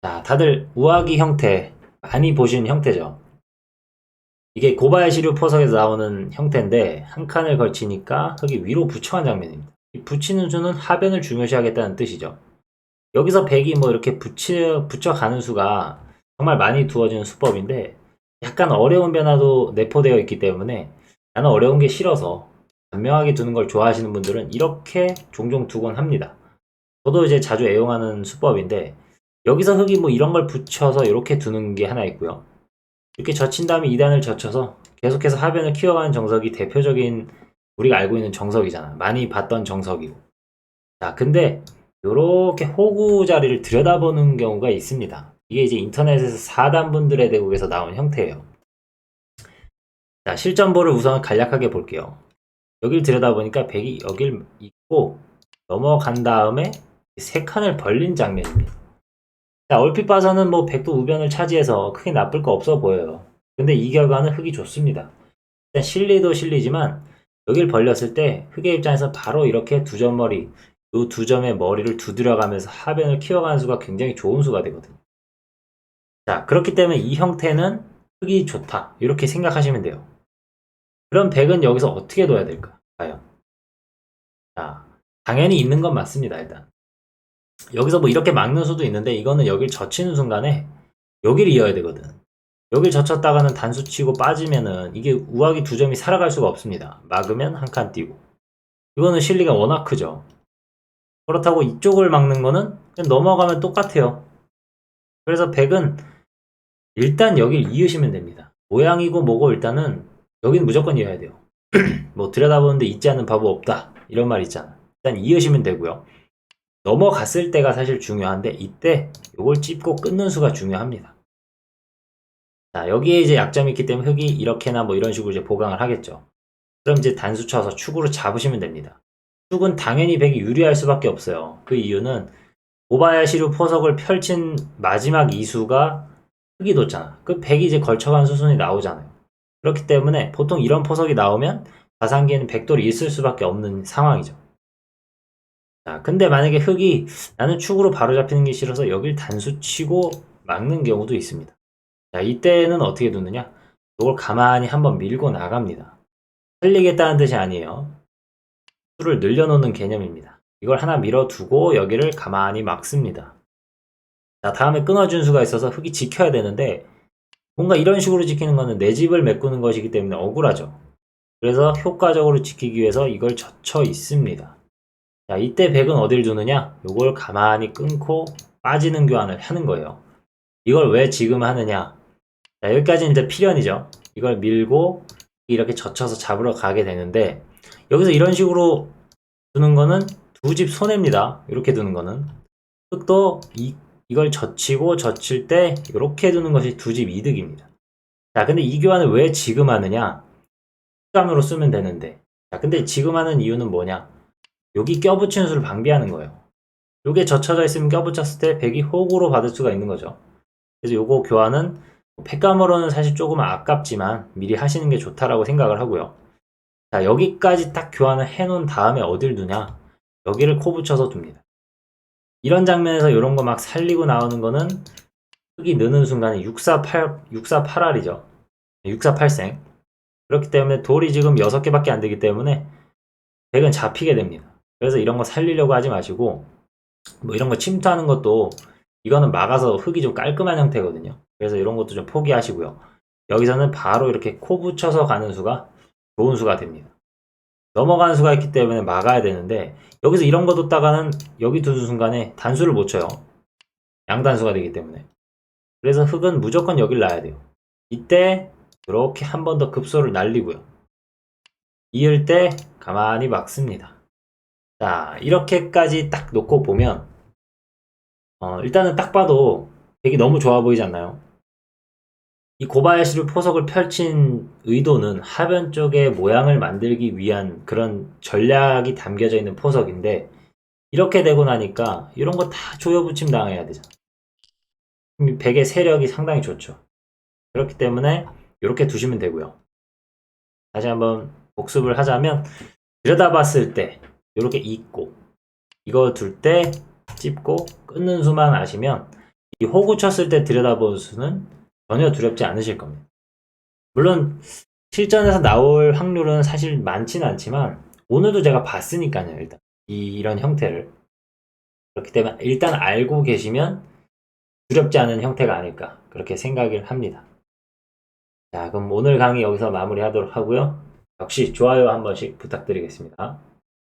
자, 다들 우아기 형태 많이 보신 형태죠. 이게 고바야 시류 포석에서 나오는 형태인데 한 칸을 걸치니까 흙이 위로 붙여간 장면입니다. 이 붙이는 수는 하변을 중요시하겠다는 뜻이죠. 여기서 백이 뭐 이렇게 붙여, 붙여가는 수가 정말 많이 두어지는 수법인데 약간 어려운 변화도 내포되어 있기 때문에 나는 어려운 게 싫어서 간명하게 두는 걸 좋아하시는 분들은 이렇게 종종 두곤 합니다. 저도 이제 자주 애용하는 수법인데 여기서 흙이 뭐 이런 걸 붙여서 이렇게 두는 게 하나 있고요. 이렇게 젖힌 다음에 2단을 젖혀서 계속해서 하변을 키워가는 정석이 대표적인 우리가 알고 있는 정석이잖아. 많이 봤던 정석이고. 자, 근데 이렇게 호구 자리를 들여다보는 경우가 있습니다. 이게 이제 인터넷에서 4단 분들의 대국에서 나온 형태예요. 자, 실전보를 우선 간략하게 볼게요. 여길 들여다보니까 백이 여길 있고 넘어간 다음에 세 칸을 벌린 장면입니다. 자, 얼핏 봐서는 뭐 백도 우변을 차지해서 크게 나쁠 거 없어 보여요. 근데 이 결과는 흙이 좋습니다. 일단 실리도 실리지만 여길 벌렸을 때 흙의 입장에서 바로 이렇게 두 점 머리, 이 두 점의 머리를 두드려가면서 하변을 키워가는 수가 굉장히 좋은 수가 되거든요. 자, 그렇기 때문에 이 형태는 흙이 좋다. 이렇게 생각하시면 돼요. 그럼 백은 여기서 어떻게 둬야 될까? 과연. 자, 당연히 있는 건 맞습니다, 일단. 여기서 뭐 이렇게 막는 수도 있는데 이거는 여길 젖히는 순간에 여길 이어야 되거든. 여길 젖혔다가는 단수 치고 빠지면은 이게 우악이 두 점이 살아갈 수가 없습니다. 막으면 한 칸 띄고. 이거는 실리가 워낙 크죠. 그렇다고 이쪽을 막는 거는 그냥 넘어가면 똑같아요. 그래서 백은 일단 여길 이으시면 됩니다. 모양이고 뭐고 일단은 여긴 무조건 이어야 돼요. 뭐 들여다보는데 있지 않은 바보 없다. 이런 말 있잖아. 일단 이으시면 되고요. 넘어갔을 때가 사실 중요한데 이때 요걸 찝고 끊는 수가 중요합니다. 자, 여기에 이제 약점이 있기 때문에 흙이 이렇게나 뭐 이런 식으로 이제 보강을 하겠죠. 그럼 이제 단수 쳐서 축으로 잡으시면 됩니다. 축은 당연히 백이 유리할 수밖에 없어요. 그 이유는 오바야시루 포석을 펼친 마지막 이수가 흙이 뒀잖아. 그 백이 이제 걸쳐간 수순이 나오잖아요. 그렇기 때문에 보통 이런 포석이 나오면 자산기에는 백돌이 있을 수밖에 없는 상황이죠. 자, 근데 만약에 흙이 나는 축으로 바로 잡히는 게 싫어서 여길 단수 치고 막는 경우도 있습니다. 자, 이때는 어떻게 두느냐? 이걸 가만히 한번 밀고 나갑니다. 살리겠다는 뜻이 아니에요. 수를 늘려놓는 개념입니다. 이걸 하나 밀어두고 여기를 가만히 막습니다. 자, 다음에 끊어준 수가 있어서 흙이 지켜야 되는데 뭔가 이런 식으로 지키는 거는 내 집을 메꾸는 것이기 때문에 억울하죠. 그래서 효과적으로 지키기 위해서 이걸 젖혀 있습니다. 자, 이때 백은 어딜 두느냐? 요걸 가만히 끊고 빠지는 교환을 하는 거예요. 이걸 왜 지금 하느냐? 자, 여기까지는 이제 필연이죠. 이걸 밀고 이렇게 젖혀서 잡으러 가게 되는데 여기서 이런 식으로 두는 거는 두 집 손해입니다. 이렇게 두는 거는 흙도 이, 이걸 젖히고 젖힐 때 이렇게 두는 것이 두 집 이득입니다. 자, 근데 이 교환을 왜 지금 하느냐? 흑감으로 쓰면 되는데. 자, 근데 지금 하는 이유는 뭐냐? 여기 껴붙이는 수를 방비하는 거예요. 요게 젖혀져 있으면 껴붙였을 때 백이 호구로 받을 수가 있는 거죠. 그래서 요거 교환은 팩감으로는 사실 조금 아깝지만 미리 하시는 게 좋다라고 생각을 하고요. 자, 여기까지 딱 교환을 해놓은 다음에 어딜 두냐? 여기를 코 붙여서 둡니다. 이런 장면에서 이런 거 막 살리고 나오는 거는 흙이 느는 순간에 648, 648알이죠. 648생. 그렇기 때문에 돌이 지금 6개밖에 안 되기 때문에 백은 잡히게 됩니다. 그래서 이런 거 살리려고 하지 마시고 뭐 이런 거 침투하는 것도 이거는 막아서 흙이 좀 깔끔한 형태거든요. 그래서 이런 것도 좀 포기하시고요. 여기서는 바로 이렇게 코 붙여서 가는 수가 좋은 수가 됩니다. 넘어가는 수가 있기 때문에 막아야 되는데 여기서 이런 거 뒀다가는 여기 두는 순간에 단수를 못 쳐요. 양단수가 되기 때문에. 그래서 흙은 무조건 여길 놔야 돼요. 이때 이렇게 한 번 더 급소를 날리고요. 이을 때 가만히 막습니다. 자, 이렇게까지 딱 놓고 보면 어, 일단은 딱 봐도 되게 너무 좋아 보이지 않나요? 이 고바야시를 포석을 펼친 의도는 하변 쪽의 모양을 만들기 위한 그런 전략이 담겨져 있는 포석인데 이렇게 되고 나니까 이런 거 다 조여붙임 당해야 되잖아. 백의 세력이 상당히 좋죠. 그렇기 때문에 이렇게 두시면 되고요. 다시 한번 복습을 하자면 들여다봤을 때 이렇게 있고 이거 둘때 찝고 끊는 수만 아시면 이 호구 쳤을 때 들여다보는 수는 전혀 두렵지 않으실 겁니다. 물론 실전에서 나올 확률은 사실 많지는 않지만 오늘도 제가 봤으니까요. 일단 이, 이런 형태를 그렇기 때문에 일단 알고 계시면 두렵지 않은 형태가 아닐까 그렇게 생각을 합니다. 자 그럼 오늘 강의 여기서 마무리하도록 하고요. 역시 좋아요 한 번씩 부탁드리겠습니다.